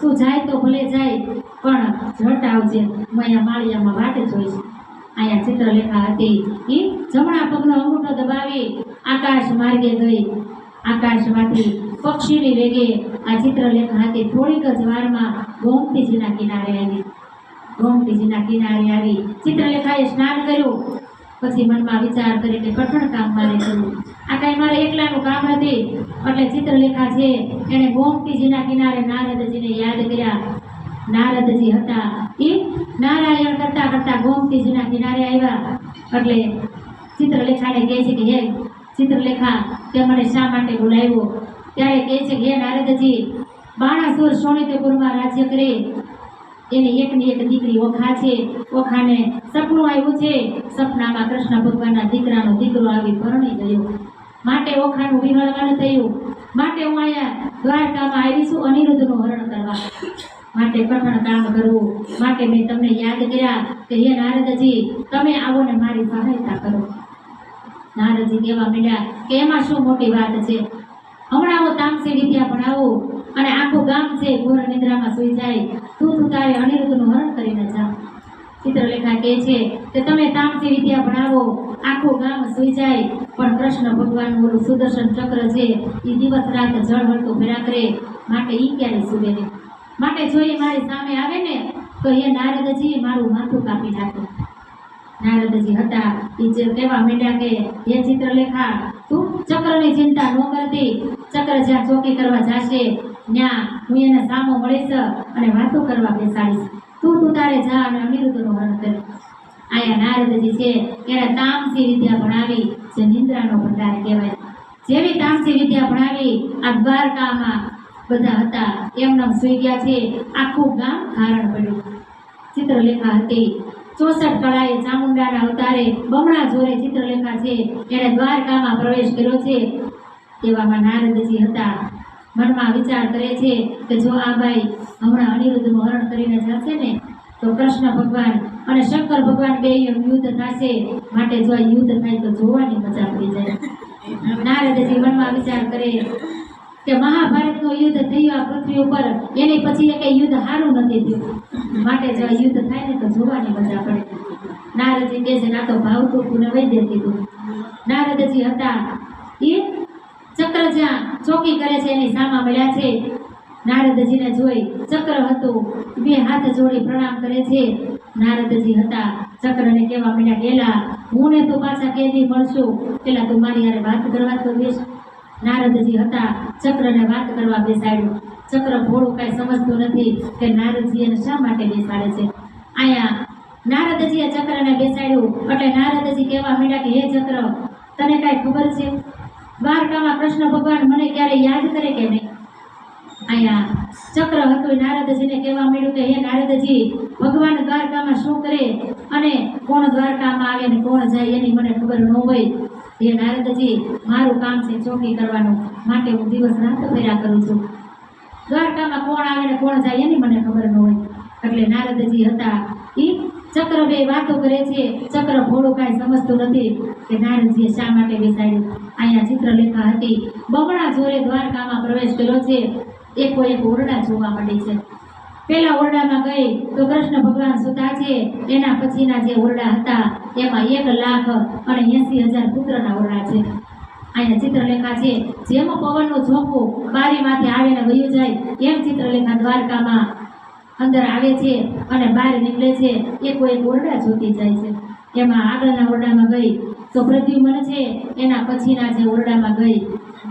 તું જાય તો ભલે જાય, પણ ઝટ આવજે. હું અહીંયા માળિયામાં વાટે જોઈશ. અહીંયા ચિત્રલેખા હતી. એ જમણા પગનો અંગૂઠો દબાવી આકાશ માર્ગે ગઈ. આકાશમાંથી પક્ષીની વેગે આ ચિત્રલેખા હતી. થોડીક જ વારમાં ગોમતીજીના કિનારે આવી. ગોમતીજીના કિનારે આવી ચિત્રલેખાએ સ્નાન કર્યું. પછી મનમાં વિચાર કરી કે કઠણ કામ મારે કર્યું આ કાંઈ મારે એકલાનું કામ નથી એટલે ચિત્રલેખા છે, એણે ગોમતીજીના કિનારે નારદજીને યાદ કર્યા. નારદજી હતા. એ નારાયણ કરતા કરતા ગોમતીજીના કિનારે આવ્યા. એટલે ચિત્રલેખાને કહે છે કે, હે ચિત્રલેખા, તે મને શા માટે બોલાવ્યો? ત્યારે કહે છે કે, હે નારદજી, બાણાસુર સોનિતપુરમાં રાજ્ય કરે. એની એકની એક દીકરી ઓખા છે. ઓખાને સપનું આવ્યું છે. સપનામાં કૃષ્ણ ભગવાનના દીકરાનો દીકરો આવી પરણી ગયો. માટે ઓખાનું વિહળવાનું થયું. માટે હું અહીંયા દ્વારકામાં આવી છું અનિરુદ્ધનું હરણ કરવા. માટે કઠણ કામ કરવું. માટે મેં તમને યાદ કર્યા કે હે નારદજી, તમે આવો ને મારી સહાયતા કરો. નારદજી કહેવા માંડ્યા કે, એમાં શું મોટી વાત છે? હમણાં હું તામસી વિદ્યા ભણાવું. અને આખું ગામ છે ઘોર નિદ્રામાં સૂઈ જાય. તું તું તારે અનિરુદ્ધનું હરણ કરીને જા. ચિત્રલેખા કહે છે કે તમે તામસી વિદ્યા ભણાવો, આખું ગામ સૂઈ જાય. પણ કૃષ્ણ ભગવાનનું ઓલું સુદર્શન ચક્ર છે એ દિવસ રાત જળ હળતું ફેરા કરે. માટે ઈ ક્યારે સુવે નહીં? માટે જો એ મારી સામે આવે ને, તો એ નારદજી, મારું માથું કાપી નાખે. નારદજી હતા એ જે કહેવા માંડ્યા કે, હે ચિત્રલેખા તું ચક્રની ચિંતા ન કરતી. ચક્ર જ્યાં ચોકી કરવા જાશે, ત્યાં હું એને સામો મળીશ અને વાતો કરવા બેસાડીશ. તું તું તારે જા અને અનિરુદ્ધનું હરણ કરી. આયા નારદજી છે, એને તામસી વિદ્યા ભણાવી, જે નિંદ્રાનો ભંડાર કહેવાય. જેવી તામસી વિદ્યા ભણાવી, આ દ્વારકામાં બધા હતા. એમનેમ સુઈ ગયા છે. આખું ગામ ધારણ પડ્યું. ચિત્રલેખા હતી. ચોસઠ કળાએ ચામુંડાના અવતારે બમણા જોરે ચિત્રલેખા છે. એણે દ્વારકામાં પ્રવેશ કર્યો છે. તેવામાં નારદજી હતા. મનમાં વિચાર કરે છે કે જો આ ભાઈ હમણાં અનિરુદ્ધનું હરણ કરીને જશે ને, તો કૃષ્ણ ભગવાન અને શંકર ભગવાન બે યુદ્ધ થશે. માટે જો આ યુદ્ધ થાય તો જોવાની મજા પડી જાય. નારદજી મનમાં વિચાર કરે કે મહાભારતનું યુદ્ધ થયું, આ પૃથ્વી ઉપર. એની પછી એ યુદ્ધ સારું નથી થયું. માટે જો યુદ્ધ થાય ને તો જોવાની મજા પડે. નારદજી કહે છે, ના તો ભાવતું તું ને વહી દેતી નારદજી હતા. એ ચક્ર જ્યાં ચોકી કરે છે, એની સામા મળ્યા છે. નારદજીને જોઈ ચક્ર હતું. બે હાથ જોડી પ્રણામ કરે છે. નારદજી હતા. ચક્રને કહેવા મળ્યા ગેલા, હું ને તું પાછા કેદી મળશું? પેલા તું મારી યારે વાત કરવા તો બેસ. નારદજી હતા, ચક્રને વાત કરવા બેસાડ્યું. ચક્ર ભોળું કાંઈ સમજતું નથી કે નારદજી એને શા માટે બેસાડે છે. અહીંયા નારદજીએ ચક્રને બેસાડ્યું, એટલે નારદજી કહેવા માંડ્યા કે, હે ચક્ર, તને કાંઈ ખબર છે? દ્વારકામાં કૃષ્ણ ભગવાન મને ક્યારે યાદ કરે કે નહીં? અહીંયા ચક્ર હતું નારદજીને કહેવા માંડ્યું કે હે નારદજી, ભગવાન દ્વારકામાં શું કરે અને કોણ દ્વારકામાં આવે ને કોણ જાય એની મને ખબર ન હોય. હે નારદજી, મારું કામ છે ચોકી કરવાનું, માટે હું દિવસ રાત ફેરા કરું છું. દ્વારકામાં કોણ આવે ને કોણ જાય એની મને ખબર ન હોય. એટલે નારદજી હતા. એ ચક્ર બે વાતો કરે છે. ચક્ર ભોળું કાંઈ સમજતું નથી કે નારદજીએ શા માટે બેસાડ્યું. અહીંયા ચિત્રલેખા હતી. બમણા જોરે દ્વારકામાં પ્રવેશ કર્યો છે. એકો એક ઓરડા જોવા મળે છે. પેલા ઓરડામાં ગઈ તો કૃષ્ણ ભગવાન સુતા છે, એના પછીના જે ઓરડા હતા, એમાં એક લાખ અને એસી હજાર પુત્રના ઓરડા છે. અહીંયા ચિત્રલેખા છે, જેમ પવનનું ઝોંકું બારીમાંથી આવીને વયું જાય, એમ ચિત્રલેખા દ્વારકામાં અંદર આવે છે અને બહાર નીકળે છે, એ કોઈ ઓરડા જોતી જાય છે. એમાં આગળના ઓરડામાં ગઈ તો પ્રદ્યુમન છે, એના પછીના જે ઓરડામાં ગઈ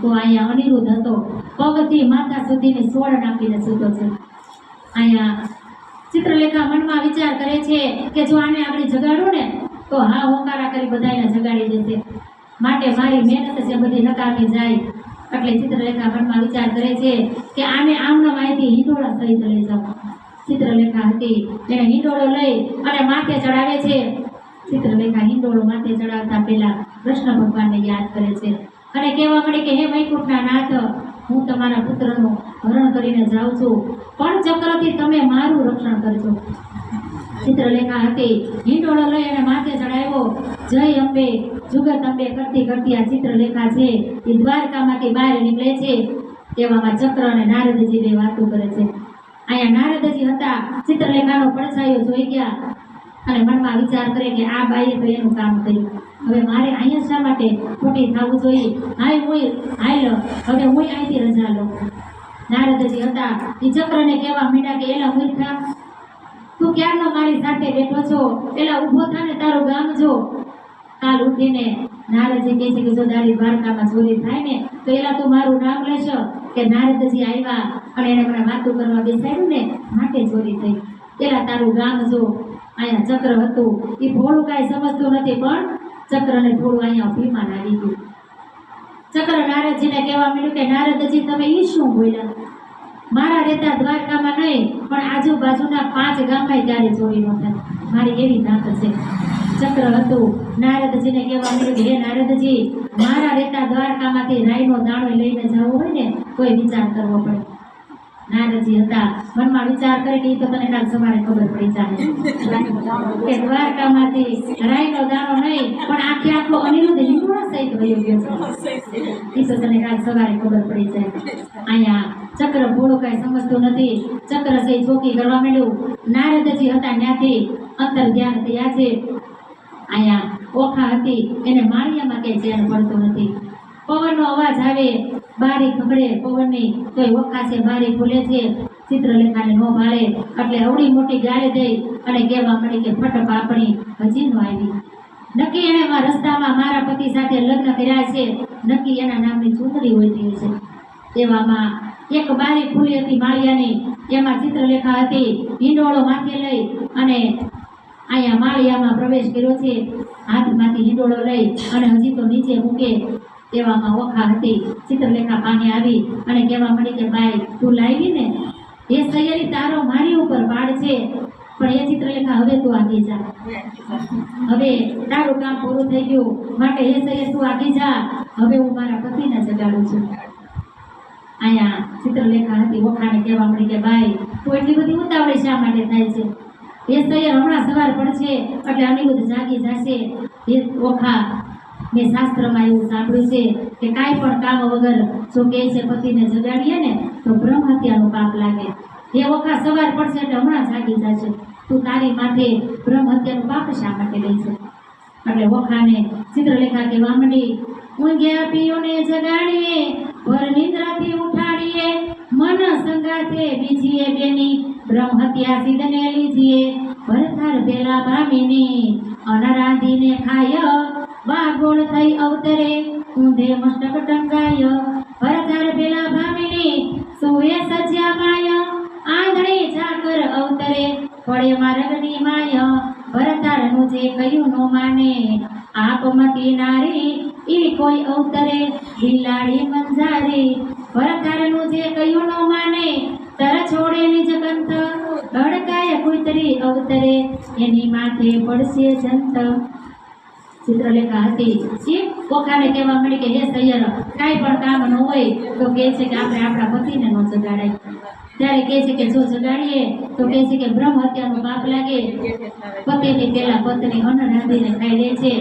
તો અહીંયા અનિરુદ્ધ હતો. પગથી માથા સુધીની સોળ નાખીને સૂતો છે. અહીંયા ચિત્રલેખા મનમાં વિચાર કરે છે કે જો આને આપણે જગાડું ને, તો હા, હોકારા કરી બધાને જગાડી દેશે. માટે મારી મહેનત છે બધી નકામી જાય. એટલે ચિત્રલેખા મનમાં વિચાર કરે છે કે આને આમના માહિતી હિંડોળા સહિત લઈ જાઓ. ચિત્રલેખા હતી, એને હિંડોળો લઈ અને માથે ચડાવે છે. ચિત્રલેખા હિંડોળો માથે ચડાવતા પહેલા કૃષ્ણ ભગવાનને યાદ કરે છે. અને કહેવા મળે કે, હે વૈકુંઠના નાથ, હું તમારા પુત્રનું હરણ કરીને જાઉં છું. પણ ચક્રથી તમે મારું રક્ષણ કરજો. ચિત્રલેખા હતી. હિંડોળો લઈ અને માથે ચડાવ્યો. જય અંબે. જુગત અંબે કરતી કરતી આ ચિત્રલેખા છે, એ દ્વારકામાંથી બહાર નીકળે છે. તેવામાં ચક્ર અને નારદજી બે વાતો કરે છે. અહીંયા નારદજી હતા. ચિત્રલેખાનો પડછાયો જોઈ ગયા. અને મનમાં વિચાર કરે કે આ બાઈએ તો એનું કામ કર્યું. હવે મારે અહીંયા શા માટે ખોટી થવું જોઈએ? હાય હું હાય લો. હવે હું અહીંથી રજા લો. નારદજી હતા. એ ચક્રને કહેવા માંડ્યા કે, એલા મૂર્ખા, તું ક્યારનો મારી સાથે બેઠો છો? પેલા ઊભો થા ને તારું ગામ જો. કાલ ઉઠીને નારદજી કહે છે કે, જો તારી દ્વારકામાં ચોરી થાય ને, તો એલા તું મારું નામ લેશો. કે નારદજી આવ્યા અને એને મને વાતું કરવા બેસાડ્યું ને, માટે ચોરી થઈ. એલા તારું ગામ જો. અહીંયા ચક્ર હતું. એ ભોળું કાંઈ સમજતું નથી, પણ ચક્રને થોડું અહીંયા અભિમાન આવી ગયું. ચક્ર નારદજીને કહેવા માંડ્યું કે, નારદજી, તમે એ શું બોલ્યા? મારા રહેતા દ્વારકામાં નહીં, પણ આજુબાજુના પાંચ ગામમાં ત્યારે જોઈ ન થાય? મારી એવી ધાત છે. ચક્ર હતું. નારદજીને કહેવા માંડ્યું કે, હે નારદજી, મારા રહેતા દ્વારકામાંથી રાઈનો દાણો લઈને જવો હોય ને કોઈ વિચાર કરવો પડે. નારદજી હતા. મનમાં વિચાર કરે કે તો તને કાલ સવારે ખબર પડી જાય કે દ્વારકામાંથી રાઈનો દાણો નહીં, પણ આખે આખો અનિરુદ્ધ હિંડોળા સહિત વયો ગયો છે. ઈ તો તને કાલ સવારે ખબર પડી જાય અહીંયા ચક્ર ભોળો કાંઈ સમજતું નથી. ચક્ર છે ચોકી કરવા માંડ્યું. નારદજી હતા ત્યાંથી અંતર ધ્યાન થયા છે. અહીંયા ઓખા હતી. એને માળિયામાં કે ચેન પડતો નથી. પવનનો અવાજ આવે, બારી ખબડે, પવનની તો એ છે બારી ખુલે છે, ચિત્રલેખાને નો ભાળે, એટલે અવડી મોટી ગાળી દઈ અને કહેવા મળી કે ફટ પાપણી હજી નો આવી. નક્કી એને રસ્તામાં મારા પતિ સાથે લગ્ન કર્યા છે, નક્કી એના નામની ચૂંટણી હોતી છે. એવામાં એક બારી ખુલી હતી માળિયાની, એમાં ચિત્રલેખા હતી, હિંડોળો માથે લઈ અને અહીંયા માળિયામાં પ્રવેશ કર્યો છે, હાથમાંથી હિંડોળો લઈ અને હજી તો નીચે મૂકે તેવામાં ઓખા હતી. ચિત્રલેખા પાણી આવી અને કહેવા મળી કે, ભાઈ, તું લાવી ને? એ સૈયરી તારો મારી ઉપર પાડ છે. પણ એ ચિત્રલેખા હવે તું આગી જા. હવે તારું કામ પૂરું થઈ ગયું. માટે એ સૈયર તું આગી જા. હવે હું મારા પતિને જગાડું છું. અહીંયા ચિત્રલેખા હતી ઓખાને કહેવા મળી કે, ભાઈ, તું એટલી બધી ઉતાવળી શા માટે થાય છે? એ સૈયર હમણાં સવાર પડશે. એટલે અનિરુદ્ધ જાગી જશે. એ ઓખા મેં શાસ્ત્રમાં એવું સાંભળ્યું છે કે કાંઈ પણ કામ વગર જો કહે છે પતિને જગાડીએ ને, તો બ્રહ્મ હત્યાનું પાપ લાગે. એ વખત સવાર પડશે એટલે હમણાં જાગી જશે. તું તારી માથે બ્રહ્મ હત્યાનું પાપ શા માટે લે છે? એટલે વખાને ચિત્રલેખા કે વામડી, ઊંઘ્યા પીઓને જગાડીએ, ભર નિદ્રાથી ઉઠાડીએ, મન સંગાથે બીજીએ બેની બ્રહ્મ હત્યા સિદ્ધને લીજીએ. ભરથાર પેલા ભામીની અનરાધીને ખાય વાગોળ થઈ અવતરે, ઊંધે મસ્તક ટંગાય, ભરતર પેલા ભામીને સુએ સજ્યા માય આંધળી ઝાકર અવતરે પડે મારગની માય ભરતારનું જે કયું નો માને આપમતી નારી ઈ કોઈ અવતરે, બિલાડી મંજારી ભરતારનું જે કયું નો માને, તર છોડે નિજ કંથ, ધડકાય કુતરી અવતરે, એની માથે પડશે જંત ચિત્રલેખા હતી. એ ઓખાને કહેવા મળી કે, હે સૈયર કાંઈ પણ કામ ન હોય તો કહે છે કે, આપણે આપણા પતિને ન જગાડાય. ત્યારે કહે છે કે, જો જગાડીએ, તો કહે છે કે, બ્રહ્મ હત્યાનો પાપ લાગે. પતિની પહેલાં પત્ની અન્ન રાંધીને ખાઈ લે છે.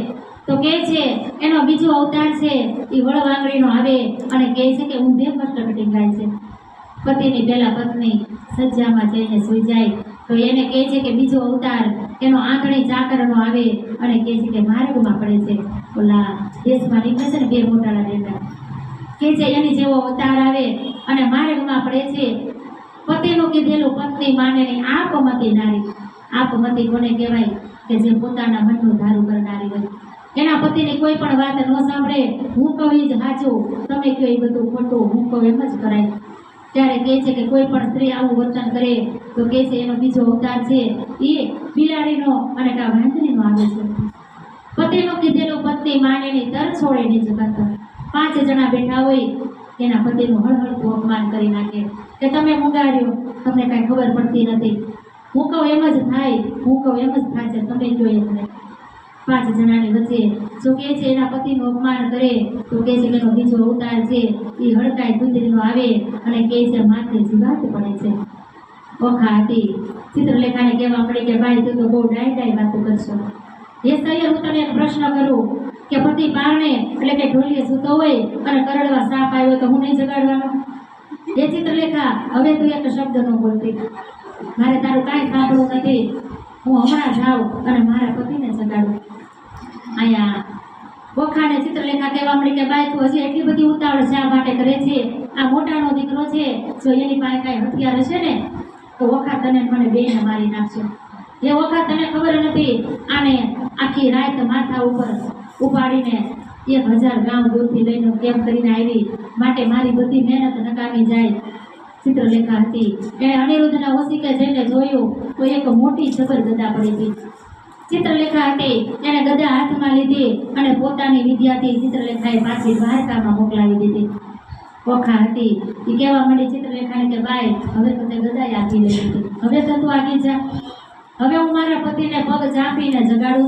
તો કહે છે, એનો બીજો અવતાર છે, એ વળવાંગડીનો આવે અને કહે છે કે, ઊંધે મસ્તક ટીંગાય છે. પતિની પહેલાં પત્ની સજ્જામાં જઈને સૂઈ જાય. તો એને કહે છે કે બીજો અવતાર એનો આંગળી ચાકરનો આવે અને કહે છે કે માર્ગમાં પડે છે. ઓલા દેશમાં નીકળે છે ને બે મોટાના ડેટા કે છે એની જેવો અવતાર આવે અને માર્ગમાં પડે છે. પતિનું કીધેલું પત્ની માને નહીં આપમતી નારી. આપમતી કોને કહેવાય? કે જે પોતાના મનનું ધારું કરનારી હોય. એના પતિની કોઈ પણ વાત ન સાંભળે. હું કહું જ સાચું. તમે કહો એ બધું ખોટું. હું કહું એમ જ કરાય. ત્યારે કહે છે કે કોઈ પણ સ્ત્રી આવું વર્તન કરે, તો કહે છે એનો બીજો અવતાર છે. એ બિલાડીનો અને કા વાંદરીનો આવે છે. પતિનો કીધેલો પત્ની માનેની તર છોડે નહીં જગાતા. પાંચ જણા બેઠા હોય, એના પતિનું હળહળતું અપમાન કરી નાખે. કે તમે મુંગાર્યો, તમને કાંઈ ખબર પડતી નથી. હું કહું એમ જ થાય, હું કહું એમ જ થાય છે, તમે જોઈએ પાંચ જણાની વચ્ચે જો કહે છે? એના પતિનું અપમાન કરે. તો કહે છે કે એનો બીજો અવતાર છે. એ હડકાઈ ગુજરીનો આવે અને કહે છે, માથે જીવાત પડે છે. ઓખા હતી ચિત્રલેખાને કહેવા પડે કે, ભાઈ, તું તો બહુ ડાય ડાય વાતો કરશો. એ સૈયર હું તને એક પ્રશ્ન કરું કે, પતિ પારણે, એટલે કે ઢોલીએ સૂતો હોય અને કરડવા સાપ આવ્યો તો હું નહીં જગાડવાનો? એ ચિત્રલેખા, હવે તું એક શબ્દ ન બોલતી. મારે તારું કાંઈ સાંભળવું નથી. હું હમણાં જાઉં અને મારા પતિને જગાડું. અહીંયા વખાણે ચિત્રલેખા કહેવા મળી કે તું હજી એટલી બધી ઉતાવળ શા માટે કરે છે. આ મોટાનો દીકરો છે, જો એની પાસે કાંઈ હથિયાર હશે ને, તો વખા તને મને બેને મારી નાખશે એ વખત તને ખબર નથી, આને આખી રાત માથા ઉપર ઉપાડીને એક હજાર ગામ દૂરથી લઈને કેમ કરીને આવી? માટે મારી બધી મહેનત નકામી જાય. ચિત્રલેખા હતી. એણે અનિરુદ્ધના ઓસિકે જઈને જોયું, તો એક મોટી જબરગદા પડી હતી ચિત્રલેખા હતી. એણે ગદા હાથમાં લીધી અને પોતાની વિદ્યાથી ચિત્રલેખાએ પાછી દ્વારકામાં મોકલાવી દીધી. ઓખા હતી. એ કહેવા માંડી ચિત્રલેખાને કે, ભાઈ, હવે તો તે ગદાય આપી દીધી. હવે તો તું આગી જા. હવે હું મારા પતિને પગ જાપીને જગાડું છું.